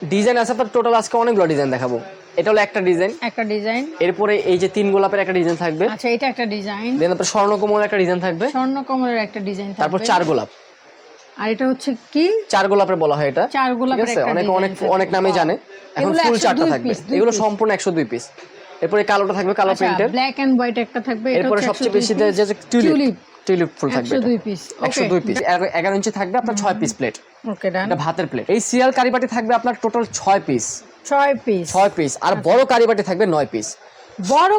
Design আছে আপনার total আজকে অনেকগুলো ডিজাইন দেখাবো। এটা হলো একটা ডিজাইন একটা ডিজাইন এরপরে এই যে তিন গোলাপের একটা ডিজাইন থাকবে। আচ্ছা এটা একটা ডিজাইন দেন আপনার স্বর্ণকমল একটা ডিজাইন থাকবে। স্বর্ণ কমলের একটা ডিজাইন থাকবে। তারপর চার গোলাপ। আর এটা হচ্ছে কি? চার গোলাপের বলা হয় এটা। চার গোলাপের অনেক অনেক অনেক নামে জানে। এখন ফুল চারটা থাকবে। এগুলো সম্পূর্ণ একশো দুই পিস এরপরে কালোটা থাকবে কালো প্রিন্টের ব্ল্যাক এন্ড হোয়াইট একটা থাকবে এরপরে সবচেয়ে বেশি যে টিউলিপ টিউলিপ ফুল থাকবে 102 পিস একশো দুই পিস এগারো ইঞ্চি থাকবে আপনার পিস প্লেট ওকে ডান এটা ভাতের প্লেট এই সিরিয়াল কারিবাটি থাকবে আপনার টোটাল পিস পিস পিস আর। বড় কারিবাটি থাকবে পিস বড়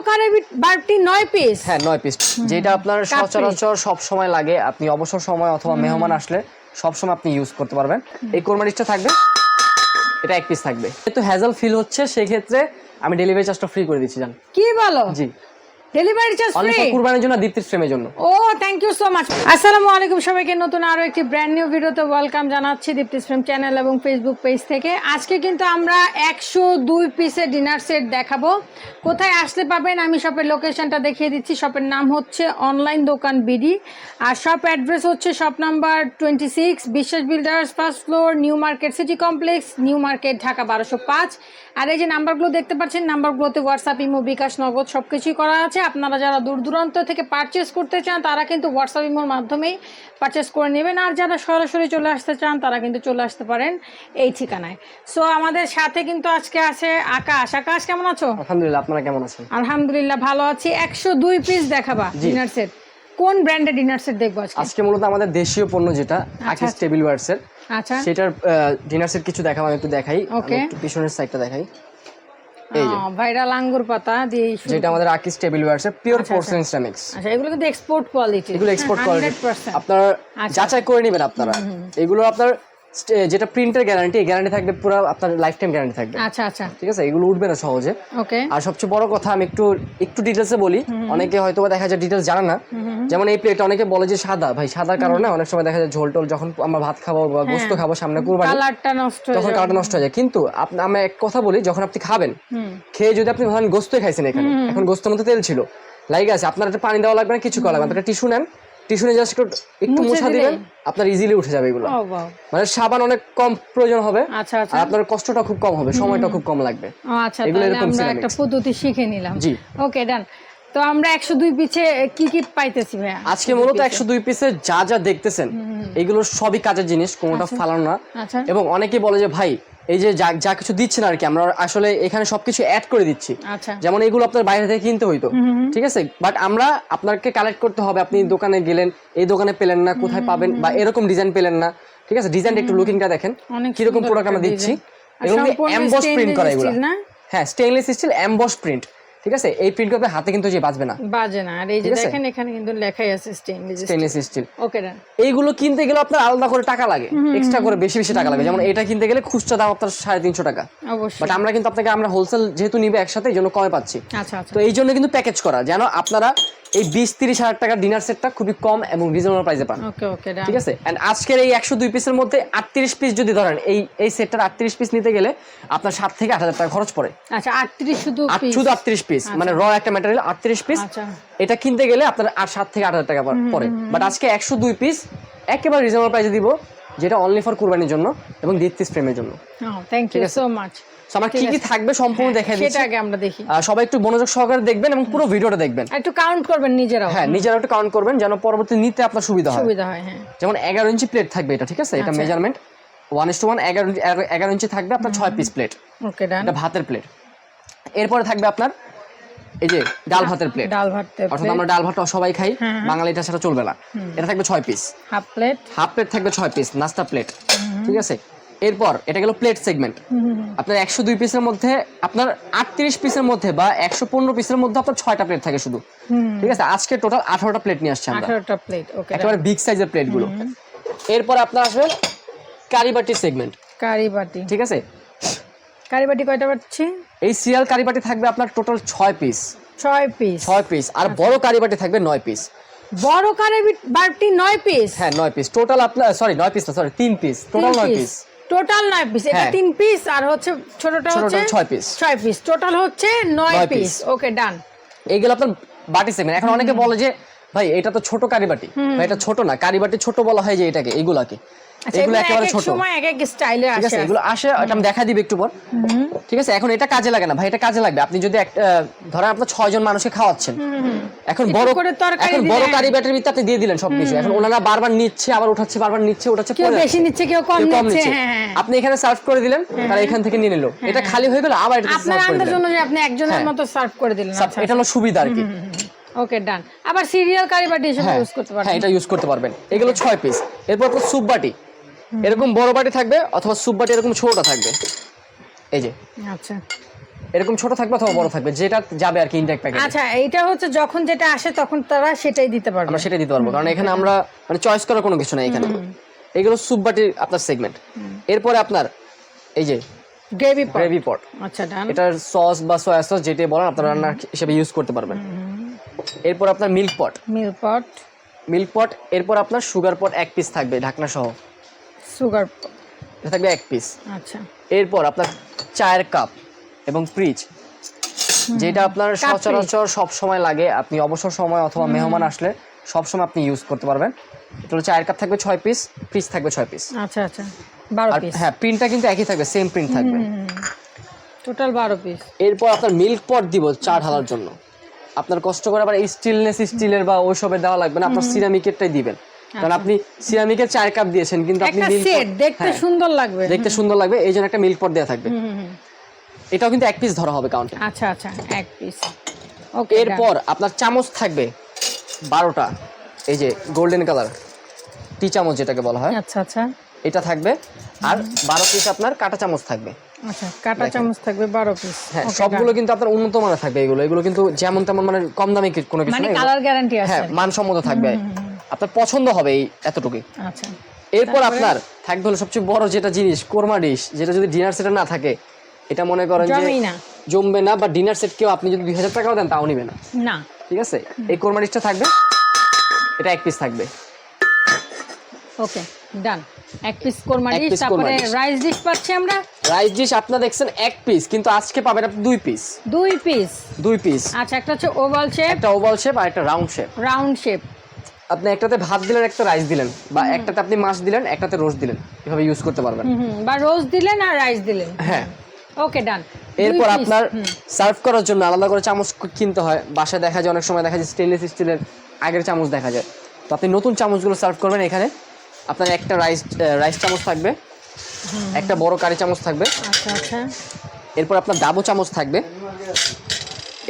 নয় পিস হ্যাঁ নয় পিস যেটা আপনার সচরাচর সব সময় লাগে। আপনি অবসর সময় অথবা মেহমান আসলে সব সময় আপনি ইউজ করতে পারবেন। এই কোরমারিচটা থাকবে। এটা এক পিস থাকবে। তো হ্যাজল ফিল হচ্ছে সেক্ষেত্রে আমি ডেলিভারি চার্জটা ফ্রি করে দিচ্ছি জান। কি বলো? জি। ডেলিভারি চার্জ অনলি ফ্রি কুরবানির জন্য দীপ্তির ফ্রেমের জন্য। ও থ্যাংক ইউ সো মাচ আসসালামু আলাইকুম সবাইকে নতুন আরও একটি ব্র্যান্ড নিউ ভিডিওতে ওয়েলকাম জানাচ্ছি ফ্রেম চ্যানেল এবং ফেসবুক পেজ থেকে। আজকে কিন্তু আমরা একশো দুই পিসের ডিনার সেট দেখাবো। কোথায় পাবেন আমি শপের লোকেশনটা দেখিয়ে দিচ্ছি। শপের নাম হচ্ছে অনলাইন দোকান বিডি আর শপ অ্যাড্রেস হচ্ছে shop number twenty six Biswas builders first floor new market city complex new market Dhaka বারোশো পাঁচ। আর এই যে নাম্বারগুলো দেখতে পাচ্ছেন নাম্বারগুলোতে হোয়াটসঅ্যাপ ইমো বিকাশ নগদ সব কিছুই করা আছে। আপনারা যারা দূর দূরান্ত থেকে পারচেস করতে চান তারা কিন্তু হোয়াটসঅ্যাপ ইমোর মাধ্যমেই পারচেস করে নেবেন। আর যারা সরাসরি চলে আসতে চান তারা কিন্তু চলে আসতে পারেন এই ঠিকানায়। সো আমাদের সাথে কিন্তু আজকে আছে আকাশ। আকাশ কেমন আছো? আলহামদুলিল্লাহ আপনারা কেমন আছেন? আলহামদুলিল্লাহ ভালো আছি। একশো দুই পিস দেখাবা ডিনার সেট কোন ব্র্যান্ডের ডিনার সেট দেখব আজকে? আজকে মূলত আমাদের দেশীয় পণ্য যেটা আকিস টেবিল ওয়ার্সের আচ্ছা। সেটার ডিনার সেট কিছু দেখাবো আমি একটু দেখাই. একটু পিছনের সাইডটা দেখাই। এই যে। ভাইরাল আঙ্গুর পাতা দিয়ে যেটা আমাদের আকিস টেবিল ওয়ার্সের পিওর পোর্সেলেন সিরামিক্স আচ্ছা। এগুলো কিন্তু এক্সপোর্ট কোয়ালিটি এগুলো এক্সপোর্ট কোয়ালিটি আপনারা আচ্ছা। যাচাই করে নেবেন আপনারা। এগুলো আপনার যেটা প্রিন্টের গ্যারান্টি গ্যারান্টি থাকবে পুরো আপনার লাইফ টাইম গ্যারান্টি থাকবে। আচ্ছা আচ্ছা। ঠিক আছে? এগুলো উঠবে না সহজে। ওকে। আর সবচেয়ে বড় কথা আমি একটু একটু ডিটেলসে বলি। অনেকে হয়তো দেখা যায় ডিটেলস জানে না। যেমন এই প্লেট অনেকে বলে যে সাদা। ভাই সাদার কারণে অনেক সময় দেখা যায় ঝোল টোল যখন আমরা ভাত খাব বা গোস্ত খাব সামনে কুরবানি কালারটা নষ্ট হয়ে তখন। কালারটা নষ্ট হয়ে যায়। কিন্তু আপ- আমি এক কথা বলি যখন আপনি খাবেন খেয়ে যদি আপনি ধরেন গোস্তই খাইছেন এখানে এখন গোস্তের মধ্যে তেল ছিল। লাগে আছে আপনার একটা পানি দেওয়া লাগবে না কিছু করা লাগবে একটা টিস্যু নেন টিস্যু নিয়ে জাস্ট একটু মুছে দিবেন আপনার ইজিলি উঠে যাবে এগুলো। মানে সাবান অনেক কম প্রয়োজন হবে আচ্ছা আচ্ছা। আর আপনার কষ্টটা খুব কম হবে সময়টা খুব কম লাগবে। আচ্ছা এগুলো তাহলে এরকম আমরা একটা পদ্ধতি শিখে নিলাম। জি। ওকে ডান তো আমরা একশো দুই পিছে কি কি পাইতেছি ভাইয়া? আজকে মূলত একশো দুই পিসে যা যা দেখতেছেন এগুলো সবই কাজের জিনিস কোনোটা ফালানো না। আচ্ছা। এবং অনেকে বলে যে ভাই এই যে যা যা কিছু দিচ্ছেন আর কি আমরা আসলে এখানে সবকিছু অ্যাড করে দিচ্ছি। আচ্ছা। যেমন এগুলো আপনার বাইরে থেকে কিনতে হইতো। ঠিক আছে? বাট আমরা আপনাকে কালেক্ট করতে হবে আপনি দোকানে গেলেন এই দোকানে পেলেন না কোথায় পাবেন বা এরকম ডিজাইন পেলেন না। ঠিক আছে? ডিজাইন একটু লুকিংটা দেখেন কীরকম প্রোডাক্ট আমরা দিচ্ছি। এগুলো এমবস প্রিন্ট করা এগুলো। হ্যাঁ স্টেইনলেস স্টিল এমবস প্রিন্ট ঠিক আছে? এই প্রিন্ট করবে হাতে কিন্তু যে বাজবে না। বাজে না। আর এই যে দেখেন এখানে কিন্তু লেখাই আছে stainless stainless steel okay done এইগুলো কিনতে গেলে আপনার আলাদা করে টাকা লাগে। এক্সট্রা করে বেশি বেশি টাকা লাগে। যেমন এটা কিনতে গেলে খুচরা দাম আপনার সাড়ে তিনশো টাকা। অবশ্যই। বাট আমরা কিন্তু আপনাকে আমরা হোলসেল যেহেতু নিবে একসাথে এই জন্য কমে পাচ্ছি। আচ্ছা আচ্ছা। তো এই জন্য কিন্তু প্যাকেজ করা। যেন আপনারা এই বিশ তিরিশ হাজার টাকার ডিনার সেটটা খুবই কম এবং রিজনেবল প্রাইসে পান ঠিক আছে? এন্ড আজকের এই একশো দুই পিসের মধ্যে আটত্রিশ পিস যদি ধরেন এই এই সেটটার আটত্রিশ পিস নিতে গেলে আপনার সাত থেকে আট হাজার টাকা খরচ পড়ে। আচ্ছা আটত্রিশ শুধু শুধু আটত্রিশ পিস মানে র একটা ম্যাটেরিয়াল আটত্রিশ পিস আচ্ছা। এটা কিনতে গেলে আপনার আর সাত থেকে আট হাজার টাকা পড়ে। বাট আজকে একশো দুই পিস একেবারে রিজনেবল প্রাইসে দিব। যেটা অনলি ফর কুরবানির জন্য এবং দীপ্তিস প্রেমের জন্য। থ্যাংক ইউ সো মাচ আমার কি কি থাকবে সম্পূর্ণ দেখে দিচ্ছি সেটা আগে আমরা দেখি। সবাই একটু মনোযোগ সহকারে দেখবেন এবং পুরো ভিডিওটা দেখবেন। একটু কাউন্ট করবেন নিজেরাও। হ্যাঁ নিজেরা একটু কাউন্ট করবেন যেন পরবর্তী নিতে আপনার সুবিধা হয়। সুবিধা হয় হ্যাঁ। যেমন এগারো ইঞ্চি প্লেট থাকবে এটা ঠিক আছে? এটা measurement one is two one এগারো ইঞ্চি- থাকবে আপনার ছয় পিস প্লেট ওকে ডান এটা ভাতের প্লেট এরপরে থাকবে আপনার এই যে ডাল ভাতের প্লেট ডাল ভাত অর্থাৎ আমরা ডাল ভাতটা সবাই খাই বাঙালিটা সেটা চলবে না। এটা থাকবে ছয় piece half plate half plate থাকবে ছয় পিস নাস্তা প্লেট ঠিক আছে? এরপর এটা গেল প্লেট সেগমেন্ট আপনার একশো দুই পিসের মধ্যে আপনার আটত্রিশ পিসের মধ্যে বা একশো পনেরো পিসের মধ্যে আপনার ছয়টা প্লেট থাকে শুধু। ঠিক আছে? আজকে টোটাল আঠারোটা প্লেট নিয়ে আসছে আমরা। প্লেট একেবারে বিগ সাইজের প্লেটগুলো এরপর আপনার আসবে কারিবাটি সেগমেন্ট কারি বাটি। ঠিক আছে? কারি বাটি কয়টা পাচ্ছি? এই সিরিয়াল কারিবাটি থাকবে আপনার টোটাল ছয় পিস। ছয় পিস। ছয় পিস। আর বড় কারিবাটি থাকবে নয় পিস। বড় কারি বাটি নয় পিস? হ্যাঁ নয় পিস। টোটাল আপনার সরি নয় পিস না সরি তিন পিস। টোটাল নয় পিস। টোটাল নয় পিস। এটা হ্যাঁ। তিন পিস আর হচ্ছে ছোটটা হচ্ছে ছয় piece। ছয় পিস। টোটাল হচ্ছে নয় পিস। ওকে ডান। এইগুলো আপনার বাটি সেগমেন্ট এখন অনেকে বলে যে ভাই এটা তো ছোট কারিবাটি। ভাই এটা ছোট না। কারিবাটি ছোট বলা হয় যে এটাকে এগুলাকে। আচ্ছা এগুলো এগুলো একেবারে এক এক ছোট। সময় এক এক স্টাইলে ঠিক আসে। আছে এগুলো আসে এটা আমি দেখা দিবে একটু পর ঠিক আছে এখন এটা কাজে লাগে না। ভাই এটা কাজে লাগবে। আপনি যদি একটা ধরেন আপনার ছয় জন মানুষকে খাওয়াচ্ছেন। এখন বড় করে তরকারি এখন বড় কারি ব্যাটার ভিতরে আপনি দিয়ে দিলেন সবকিছু। এখন ওনারা বারবার নিচ্ছে আবার উঠাচ্ছে বারবার নিচ্ছে উঠাচ্ছে কেউ বেশি নিচ্ছে কেউ কম নিচ্ছে হ্যাঁ হ্যাঁ। আপনি এখানে সার্ভ করে দিলেন তারা এখান থেকে নিয়ে নিল। এটা খালি হয়ে গেল আবার এটা আপনার আন্দাজ অনুযায়ী আপনি একজনের হ্যাঁ। মতো সার্ভ করে দিলেন। সার্ভ- এটা হলো সুবিধা আর কি। ওকে ডান আবার সিরিয়াল কারি বাটি হিসেবে হ্যাঁ। ইউজ করতে হ্যাঁ এটা ইউজ করতে পারবেন। এগুলো ছয় পিস এরপর আপনার স্যুপ বাটি। এরকম বড় বাটি থাকবে অথবা স্যুপ বাটি এরকম ছোটটা থাকবে। এই যে। আচ্ছা। এরকম ছোট থাকবে অথবা বড় থাকবে যেটা যাবে আর কি ইনটেক প্যাকেট আচ্ছা এইটা হচ্ছে যখন যেটা আসে তখন তারা সেটাই দিতে পারবে। আমরা সেটাই দিতে পারব কারণ এখানে আমরা মানে চয়েস করার কোনো কিছু নাই এখানে। এগুলো স্যুপ বাটির আপনার সেগমেন্ট এরপরে আপনার এই যে গ্রেভি পট। গ্রেভি পট। আচ্ছা ডান। এটার সস বা সয়া সস যেটাই বলেন আপনারা রান্নার হিসেবে ইউজ করতে পারবেন। এরপর আপনার milk pot milk pot milk pot এরপর আপনার সুগার পট এক পিস থাকবে ঢাকনা সহ। সুগার। এটা থাকবে এক পিস আচ্ছা। এরপর আপনার চায়ের কাপ এবং ফ্রিজ যেটা আপনার সচরাচর সব সময় লাগে। আপনি অবসর সময় অথবা মেহমান আসলে সব সময় আপনি ইউজ করতে পারবেন। এটা হলো চায়ের কাপ থাকবে ছয় পিস ফ্রিজ থাকবে ছয় পিস আচ্ছা আচ্ছা। বারো পিস হ্যাঁ প্রিন্টটা কিন্তু একই থাকবে সেম প্রিন্ট থাকবে। টোটাল বারো পিস এরপর আপনার মিল্ক পট দিব চা ঢালার জন্য। আপনার কষ্ট করে আবার স্টিলনেস স্টিলের বা ওইসবের দেওয়া লাগবে না। আপনার সিরামিকেরটাই দিবেন। কারণ আপনি সিরামিকের চায়ের কাপ দিয়েছেন কিন্তু আপনি মিল্ক দেখতে সুন্দর লাগবে। দেখতে সুন্দর লাগবে এই জন্য একটা মিল্ক পট দেওয়া থাকবে। এটাও কিন্তু এক পিস ধরা হবে কাউন্টে আচ্ছা আচ্ছা এক পিস ওকে এরপর আপনার চামচ থাকবে বারোটা এই যে গোল্ডেন কালার টি চামচ যেটাকে বলা হয়। আচ্ছা আচ্ছা। এটা থাকবে আর বারো পিস আপনার কাঁটা চামচ থাকবে। আচ্ছা কাটা চামচ থাকবে বারো পিস হ্যাঁ সবগুলো কিন্তু আপনার উন্নত মানের থাকবে এগুলো। এগুলো কিন্তু যেমন তেমন মানে কম দামে কোনো কিছু মানে কালার গ্যারান্টি আছে হ্যাঁ মানসম্মত থাকবে। আপনার পছন্দ হবে এই এতটুকুই। আচ্ছা। এরপর আপনার থাকবে হলো সবচেয়ে বড় যেটা জিনিস কোরমা ডিশ যেটা যদি ডিনার সেটে না থাকে এটা মনে করেন যে জমবে না বা ডিনার সেট কেউ আপনি যদি দুই হাজার টাকাও দেন তাও নিবে না। না। ঠিক আছে? এই কোরমা ডিশটা থাকবে এটা এক পিস থাকবে। Okay done. এক পিস কোরমা ডিশ তারপরে রাইস ডিশ পাচ্ছি আমরা? রাইস ডিশ আপনার দেখছেন এক পিস কিন্তু আজকে পাবেন আপনি দুই পিস দুই পিস দুই পিস আচ্ছা একটা হচ্ছে ওভাল শেপ একটা ওভাল শেপ আর একটা রাউন্ড শেপ রাউন্ড শেপ আপনি একটাতে ভাত দিলেন একটা রাইস দিলেন বা একটাতে আপনি মাছ দিলেন একটাতে রোস্ট দিলেন। এভাবে ইউজ করতে পারবেন। বা রোজ দিলেন আর রাইস দিলেন। হ্যাঁ। ওকে ডান এরপর আপনার সার্ভ করার জন্য আলাদা করে চামচ কিনতে হয়। বাসায় দেখা যায় অনেক সময় দেখা যায় স্টেনলেস স্টিলের আগের চামচ দেখা যায়। তো আপনি নতুন চামচগুলো সার্ভ করবেন এখানে। আপনার একটা রাইস রাইস চামচ থাকবে। একটা বড় কারি চামচ থাকবে। আচ্ছা আচ্ছা। এরপর আপনার ডাবো চামচ থাকবে।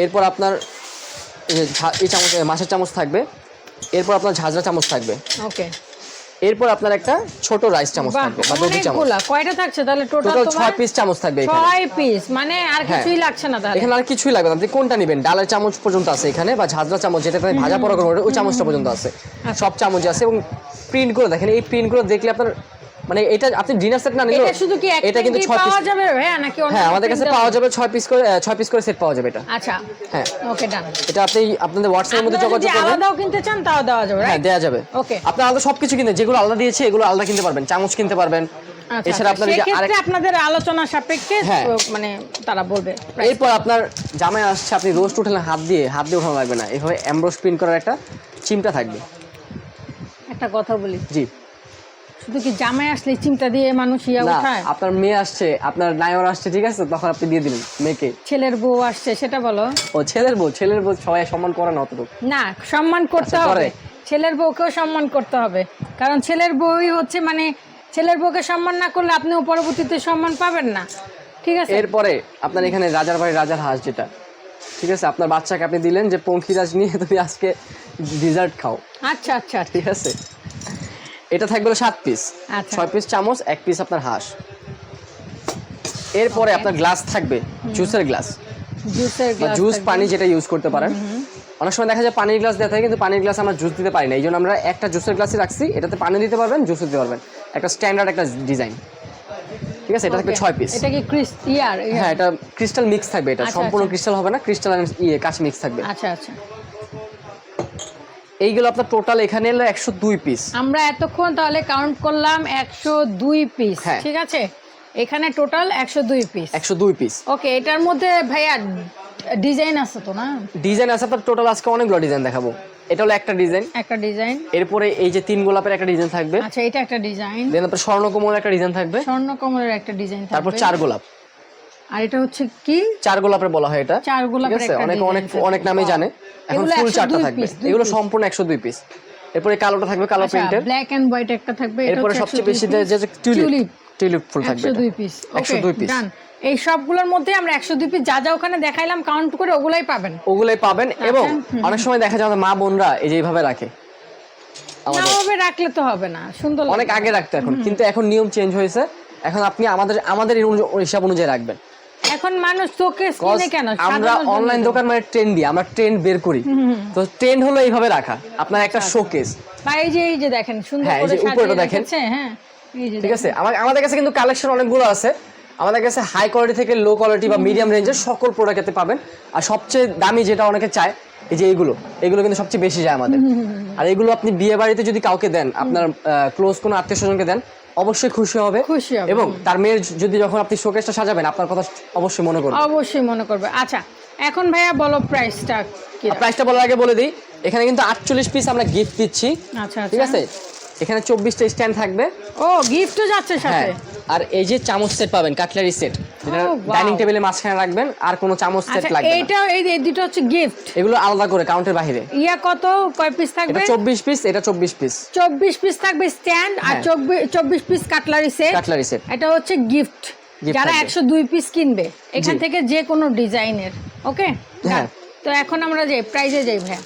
এরপর আপনার এই চামচ মাছের চামচ থাকবে। এরপর আপনার ঝাঁঝরা চামচ থাকবে। ওকে। এরপর আপনার একটা ছোট রাইস চামচ থাকবে বা দধি চামচ। কয়টা থাকছে? তাহলে টোটাল তোমার ছয় পিস চামচ থাকবে এখানে। ছয় পিস মানে আর হ্যাঁ। কিছুই লাগছে না তাহলে। এখানে আর কিছুই লাগবে না। আপনি কোনটা নেবেন? ডালের চামচ পর্যন্ত আছে এখানে বা ঝাঁঝরা চামচ যেটা আপনি ভাজা পড়া করবেন ওই চামচটা পর্যন্ত আছে। সব চামচ আছে এবং প্রিন্ট করে দেখেন এই প্রিন্টগুলো দেখলে আপনার মানে এটা আপনি ডিনার সেট না নিলেও এটা শুধু কি এটা কিন্তু প্রিন্টই ছয় পিস পাওয়া যাবে? হ্যাঁ নাকি অন্য হ্যাঁ আমাদের কাছে পাওয়া যাবে? ছয় পিস করে আহ, ছয় পিস করে সেট পাওয়া যাবে এটা। আচ্ছা হ্যাঁ। ওকে ডান। এটা আপনি আপনাদের হোয়াটসঅ্যাপের মধ্যে আপনারা যদি যোগাযোগ করবেন। আলাদাও কিনতে চান তাও দেওয়া যাবে হ্যাঁ দেওয়া যাবে। ওকে। আপনি আলাদা সবকিছু কিনতে যেগুলো আলাদা দিয়েছে এগুলো আলাদা কিনতে পারবেন চামচ কিনতে পারবেন। এছাড়া আপনার এই যে আরেক সেক্ষেত্রে আপনাদের আলোচনা সাপেক্ষে। মানে তারা বলবে এরপর আপনার জামাই আসছে আপনি রোস্ট উঠালেন হাত দিয়ে হাত দিয়ে উঠানো লাগবে না। এভাবে এমব্রোস প্রিন্ট করার একটা চিমটা থাকবে। একটা কথা বলি। জি। শুধু কি জামাই আসলে চিন্তা দিয়ে মানুষ ইয়া উঠায়? আপনার মেয়ে আসছে আপনার নায়র আসছে ঠিক আছে? তখন আপনি দিয়ে দিলেন মেয়েকে। ছেলের বউ আসছে সেটা বলো। ও ছেলের বউ ছেলের বউ সবাই সম্মান করে না অতটুকু। না সম্মান করতে আচ্ছা, হবে। ছেলের বউকেও সম্মান করতে হবে। কারণ ছেলের বউই হচ্ছে মানে ছেলের বউকে সম্মান না করলে আপনিও পরবর্তীতে সম্মান পাবেন না। ঠিক আছে? এরপরে আপনার এখানে রাজার বাড়ি রাজার হাঁস যেটা। ঠিক আছে? আপনার বাচ্চাকে আপনি দিলেন যে পঙ্খিরাজ নিয়ে তুমি আজকে ডিজার্ট খাও। আচ্ছা আচ্ছা। ঠিক আছে? এটা থাকবে সাত পিস আচ্ছা। ছয় পিস চামচ এক পিস আপনার হাঁস। এরপরে আপনার গ্লাস থাকবে জুসের গ্লাস। জুসের গ্লাস জুস পানি যেটা ইউজ করতে পারেন। অনেক সময় দেখা যায় পানির গ্লাস দেওয়া থাকে কিন্তু পানির গ্লাস আমরা জুস দিতে পারি না। এই জন্য আমরা একটা জুসের গ্লাসই রাখছি। এটাতে পানি দিতে পারবেন জুস দিতে পারবেন। একটা স্ট্যান্ডার্ড একটা ডিজাইন ঠিক আছে? এটা থাকবে ছয় পিস এটা কি ইয়ার হ্যাঁ এটা ক্রিস্টাল মিক্স থাকবে এটা। আচ্ছা, সম্পূর্ণ আচ্ছা। ক্রিস্টাল হবে না ক্রিস্টাল ইয়ে কাঁচ মিক্স থাকবে। আচ্ছা আচ্ছা। এইগুলো আপনার টোটাল এখানে এলো একশো দুই পিস আমরা এতক্ষণ তাহলে কাউন্ট করলাম একশো দুই পিস হ্যাঁ। ঠিক আছে? এখানে টোটাল একশো দুই পিস একশো দুই পিস ওকে এটার মধ্যে ভাইয়া ডিজাইন আছে তো না? ডিজাইন আছে আপনার টোটাল আজকে অনেকগুলো ডিজাইন দেখাবো। এটা হলো একটা ডিজাইন একটা ডিজাইন এরপরে এই যে তিন গোলাপের একটা ডিজাইন থাকবে। আচ্ছা এটা একটা ডিজাইন দেন তারপর স্বর্ণকমলের একটা ডিজাইন থাকবে। স্বর্ণ কমলের একটা ডিজাইন তারপর থাকবে। চার গোলাপ। আর এটা হচ্ছে কি? চার গোলাপের বলা হয় এটা। চার ঠিক আছে? অনেক অনেক অনেক নামে জানে। এখন ফুল চারটা থাকবে। এগুলো সম্পূর্ণ একশো দুই পিস এরপরে কালোটা থাকবে কালো আচ্ছা প্রিন্টের। ব্ল্যাক এন্ড হোয়াইট একটা থাকবে এরপরে সবচেয়ে বেশি। যে টিউলিপ টিউলিপ ফুল থাকবে একশো এটা। দুই পিস 102 piece। ডান এই সবগুলোর মধ্যে আমরা একশো দুই পিস যা যা ওখানে দেখাইলাম কাউন্ট করে ওগুলাই পাবেন। ওগুলোই পাবেন আচ্ছা, এবং অনেক সময় দেখা যায় আমাদের মা বোনরা এই যে এইভাবে রাখে। আমাদের রাখলে তো হবে না সুন্দর অনেক আগে রাখতো এখন কিন্তু এখন নিয়ম চেঞ্জ হয়েছে। এখন আপনি আমাদের আমাদের হিসাব অনুযায়ী রাখবেন। এখন মানুষ চোখে কেন? আমরা অনলাইন দোকান মানে ট্রেন্ড আমরা ট্রেন্ড বের করি। তো ট্রেন্ড হলো এইভাবে রাখা। আপনার একটা আচ্ছা, শোকেস বা এই যে এই যে দেখেন সুন্দর হ্যাঁ, করে উপরেটা দেখেন। হ্যাঁ ঠিক আছে? আমাদের কাছে কিন্তু কালেকশন অনেকগুলো আছে। আমাদের কাছে হাই কোয়ালিটি থেকে লো কোয়ালিটি বা মিডিয়াম রেঞ্জের সকল প্রোডাক্টে পাবেন। আর সবচেয়ে দামি যেটা অনেকে চায় এই যে এইগুলো। এগুলো কিন্তু সবচেয়ে বেশি যায় আমাদের। আর এগুলো আপনি বিয়ে বাড়িতে যদি কাউকে দেন আপনার ক্লোজ কোনো আত্মীয় স্বজনকে দেন অবশ্যই খুশি হবে। খুশি হবে, এবং তার মেয়ের যদি যখন আপনি শোকেসটা সাজাবেন আপনার কথা অবশ্যই মনে করবে। অবশ্যই মনে করবে। আচ্ছা এখন ভাইয়া বলো প্রাইসটা কি প্রাইসটা বলার আগে বলে দিই এখানে কিন্তু আটচল্লিশ পিস আমরা গিফট দিচ্ছি। আচ্ছা ঠিক আচ্ছা। আছে? এখানে চব্বিশটা স্ট্যান্ড থাকবে। ও গিফটও যাচ্ছে হ্যাঁ সাথে আর এই যে চামচ সেট পাবেন কাটলারি সেট যেটা ডাইনিং টেবিলের মাঝখানে রাখবেন আর কোনো চামচ সেট আচ্ছা লাগবে না। এইটা এই দুটো হচ্ছে গিফট এগুলো আলাদা করে কাউন্টের বাইরে ইয়া কত কয় পিস থাকবে? এটা থাকবে চব্বিশ পিস এটা চব্বিশ পিস চব্বিশ পিস থাকবে স্ট্যান্ড আর হ্যাঁ। চব্বিশ piece cutlery set cutlery set এটা হচ্ছে গিফট যারা থাকবে। একশো দুই পিস কিনবে এখান থেকে যে কোনো ডিজাইনের ওকে হ্যাঁ। তো এখন আমরা যে প্রাইজে যাই ভাইয়া।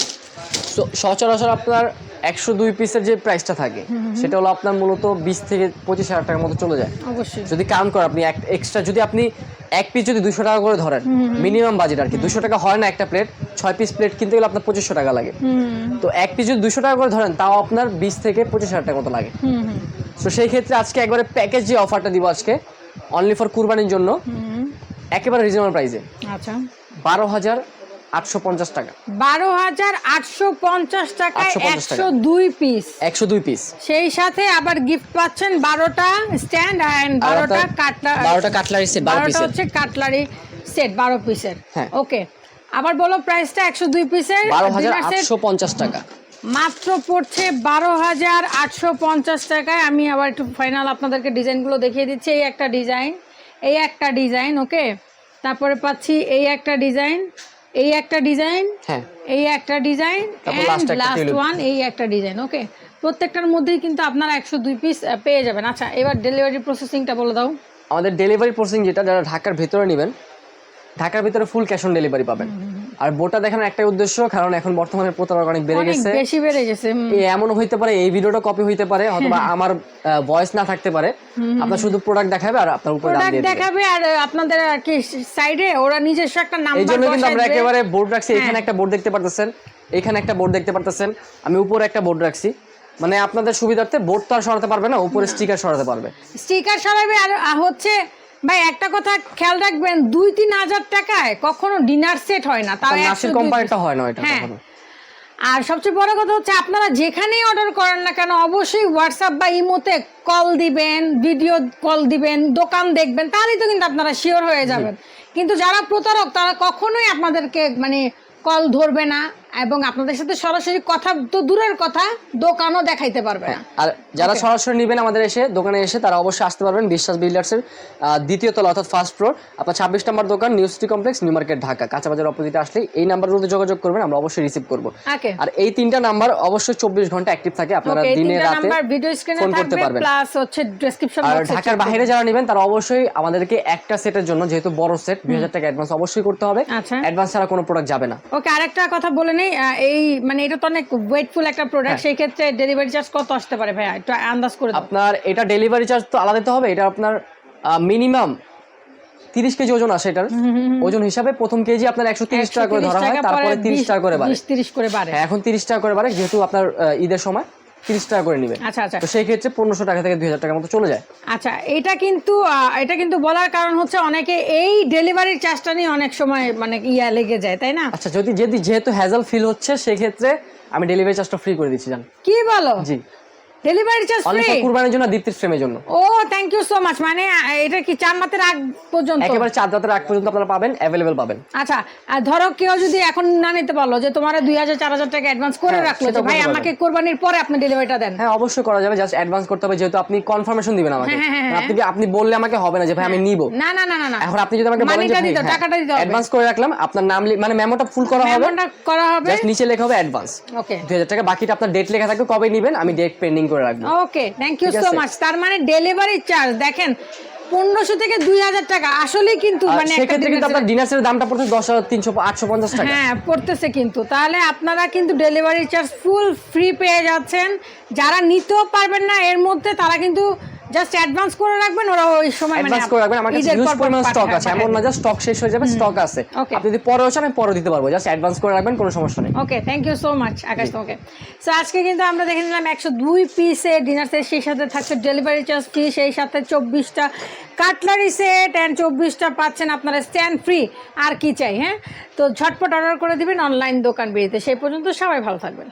তো সচরাচর আপনার একশো দুই পিসের যে প্রাইসটা থাকে সেটা হলো আপনার মূলত বিশ থেকে পঁচিশ হাজার টাকার মতো চলে যায়। অবশ্যই। যদি কাউন্ট করেন আপনি এক্সট্রা যদি আপনি এক পিস যদি দুশো টাকা করে ধরেন মিনিমাম বাজেট আর কি দুশো টাকা হয় না একটা প্লেট ছয় পিস প্লেট কিনতে গেলে আপনার পঁচিশশো টাকা লাগে। তো এক পিস যদি দুশো টাকা করে ধরেন তাও আপনার বিশ থেকে পঁচিশ হাজার টাকা মতো লাগে। তো সেই ক্ষেত্রে আজকে একবারে প্যাকেজ যে অফারটা দিব আজকে অনলি ফর কুরবানির জন্য একেবারে রিজনেবল প্রাইসে আচ্ছা। বারো হাজার আটশো পঞ্চাশ টাকা। বারো হাজার আটশো পঞ্চাশ টাকা। একশো দুই পিস একশো দুই পিস সেই সাথে আবার গিফট পাচ্ছেন বারোটা স্ট্যান্ড অ্যান্ড বারোটা আপনার কাটলা বারোটা কাটলারি সেট বারো বারোটা হচ্ছে কাটলারি সেট বারো পিসের হ্যাঁ। ওকে আবার বলো প্রাইসটা একশো দুই পিসের বারো হাজার আটশো পঞ্চাশ টাকা। মাত্র পড়ছে বারো হাজার আটশো পঞ্চাশ টাকায়। আমি আবার একটু ফাইনাল আপনাদেরকে ডিজাইনগুলো দেখিয়ে দিচ্ছি। এই একটা ডিজাইন এই একটা ডিজাইন ওকে তারপরে পাচ্ছি এই একটা ডিজাইন এই একটা ডিজাইন হ্যাঁ। এই একটা ডিজাইন একটা লাস্ট ওয়ান এই একটা ডিজাইন ওকে প্রত্যেকটার মধ্যেই কিন্তু আপনারা একশো দুই পিস পেয়ে যাবেন। আচ্ছা এবার ডেলিভারি প্রসেসিংটা বলে দাও। আমাদের ডেলিভারি প্রসেসিং যেটা যারা ঢাকার ভেতরে নেবেন ঢাকার ভেতরে ফুল ক্যাশ অন ডেলিভারি পাবেন। আর বোটা দেখানোর একটাই উদ্দেশ্য কারণ এখন বর্তমানে প্রতারক অনেক বেড়ে গেছে। বেশি বেড়ে গেছে এমন হইতে পারে এই ভিডিওটা কপি হইতে পারে অথবা আমার ভয়েস না থাকতে পারে। আপনার শুধু প্রোডাক্ট দেখাবে আর আপনার উপরে দাম দিয়ে দেখাবে আর আপনাদের আর কি সাইডে ওরা নিজস্ব একটা নাম্বার এই জন্য কিন্তু আমরা একেবারে বোর্ড রাখছি হ্যাঁ। এখানে একটা বোর্ড দেখতে পারতেছেন এখানে একটা বোর্ড দেখতে পারতেছেন আমি উপরে একটা বোর্ড রাখছি। মানে আপনাদের সুবিধার্থে বোর্ড তো আর সরাতে পারবে না উপরে স্টিকার সরাতে পারবে। স্টিকার সরাবে আর আর হচ্ছে ভাই একটা কথা খেয়াল রাখবেন দুই তিন হাজার টাকায় কখনো ডিনার সেট হয় না তাও 102 কোম্পানিটা হয় না এটা হ্যাঁ। আর সবচেয়ে বড় কথা হচ্ছে আপনারা যেখানেই অর্ডার করেন না কেন অবশ্যই হোয়াটসঅ্যাপ বা ইমোতে কল দিবেন ভিডিও কল দিবেন দোকান দেখবেন তাহলেই তো কিন্তু আপনারা শিওর হয়ে যাবেন। কিন্তু যারা প্রতারক তারা কখনোই আপনাদেরকে মানে কল ধরবে না। এবং আপনাদের সাথে সরাসরি কথা তো দূরের কথা দোকানও দেখাইতে পারবে। না আর যারা সরাসরি নেবেন আমাদের এসে দোকানে এসে তারা অবশ্যই আসতে পারবেন বিশ্বাস বিল্ডার্সের দ্বিতীয় তলা অর্থাৎ ফার্স্ট ফ্লোর আপনার ছাব্বিশ নম্বর দোকান new city complex new market Dhaka. কাঁচা বাজার অপোজিটে আসলে এই নাম্বারগুলোতে যোগাযোগ করবেন আমরা অবশ্যই রিসিভ করব। আর এই তিনটা নাম্বার অবশ্যই চব্বিশ ঘণ্টা অ্যাক্টিভ থাকে আপনারা দিনে রাতে ভিডিও স্ক্রিনে ফোন করতে পারবেন। প্লাস হচ্ছে ডেসক্রিপশন আর ঢাকার বাইরে যারা নেবেন তারা অবশ্যই আমাদেরকে একটা সেটের জন্য যেহেতু বড় সেট দুই হাজার টাকা অ্যাডভান্স অবশ্যই করতে হবে। আচ্ছা। অ্যাডভান্স ছাড়া কোনো প্রোডাক্ট যাবে না। ওকে আরেকটা কথা বলে নেই এই মানে এটা তো অনেক ওয়েটফুল একটা প্রোডাক্ট। সেই ক্ষেত্রে ডেলিভারি চার্জ কত আসতে পারে ভাইয়া? একটু আন্দাজ করে আপনার এটা ডেলিভারি চার্জ তো আলাদা দিতে হবে এটা আপনার মিনিমাম তিরিশ কেজি ওজন আসে এটার। ওজন হিসাবে প্রথম কেজি আপনার একশো তিরিশ টাকা করে 130 ধরা হয় তারপরে তিরিশ টাকা করে বাড়ে। 20 30 করে বাড়ে। হ্যাঁ এখন তিরিশ টাকা করে বাড়ে যেহেতু আপনার ঈদের সময়। তিরিশ টাকা করে নেবেন। আচ্ছা আচ্ছা। তো সেই ক্ষেত্রে পনেরোশো টাকা থেকে দুই হাজার টাকার মতো চলে যায়। আচ্ছা এটা কিন্তু এটা কিন্তু বলার কারণ হচ্ছে অনেকে এই ডেলিভারির চার্জটা নিয়ে অনেক সময় মানে ইয়া লেগে যায় তাই না? আচ্ছা যদি যদি যেহেতু হ্যাজাল ফিল হচ্ছে সেক্ষেত্রে আমি ডেলিভারি চার্জটা ফ্রি করে দিচ্ছি জান। কি বলো? জি। ডেলিভারি চার্জ ফ্রি কুরবানির জন্য দীপ্তির ফ্রেমের জন্য। ও থ্যাংক ইউ সো মাচ মানে এটা কি চার মাসের আগ পর্যন্ত? একেবারে চার রাতের আগ পর্যন্ত আপনারা পাবেন অ্যাভেলেবেল পাবেন। আচ্ছা ধরো কেউ যদি এখন না নিতে পারল যে তোমার দুই হাজার চার হাজার টাকা অ্যাডভান্স করে হ্যাঁ, রাখল ভাই আমাকে কোরবানির পরে আপনি ডেলিভারিটা দেন। হ্যাঁ অবশ্যই করা যাবে জাস্ট অ্যাডভান্স করতে হবে যেহেতু আপনি কনফার্মেশন দিবেন আমাকে। হ্যাঁ, হ্যাঁ। আপনি আপনি বললে আমাকে হবে না যে ভাই আমি নিব। না না না না এখন আপনি যদি আমাকে বলেন যে টাকাটা দিতে হবে। অ্যাডভান্স করে রাখলাম আপনার নাম মানে মেমোটা ফুল করা হবে। করা হবে। জাস্ট নিচে লেখা হবে অ্যাডভান্স ওকে দুই হাজার টাকা বাকিটা আপনার ডেট লেখা থাকবে কবে নেবেন আমি ডেট পেন্ডিং করে রাখব। Okay thank you so much তার মানে ডেলিভারি চার্জ দেখেন পনেরোশো থেকে দুই হাজার টাকা। আসলেই কিন্তু মানে সেক্ষেত্রে কিন্তু আপনার ডিনার সেটের দামটা পড়ছে দশ হাজার তিনশো আটশো পঞ্চাশ টাকা। হ্যাঁ পড়তেছে কিন্তু। তাহলে আপনারা কিন্তু ডেলিভারি চার্জ ফুল ফ্রি পেয়ে যাচ্ছেন। যারা নিতেও পারবেন না এর মধ্যে তারা কিন্তু জাস্ট অ্যাডভান্স করে রাখবেন ওরা ওই সময় মানে অ্যাডভান্স করে রাখবেন আমার কাছে হিউজ পর পর পরিমাণ স্টক আছে। এমন না যে স্টক শেষ হয়ে যাবে স্টক আছে। আপনি যদি পরেও চান আমি পরে দিতে পারব। জাস্ট অ্যাডভান্স করে রাখবেন কোনো সমস্যা নেই। Okay thank you so much Akash তোমাকে। সো আজকে কিন্তু আমরা দেখে নিলাম একশো দুই পিসের ডিনার সেট সেই সাথে থাকছে ডেলিভারি চার্জ ফ্রি সেই সাথে চব্বিশটা কাটলারি সেট অ্যান্ড চব্বিশটা পাচ্ছেন আপনারা স্ট্যান্ড ফ্রি আর কি চাই হ্যাঁ? তো ঝটপট অর্ডার করে দিবেন অনলাইন দোকান বেরিতে সেই পর্যন্ত সবাই ভালো থাকবেন।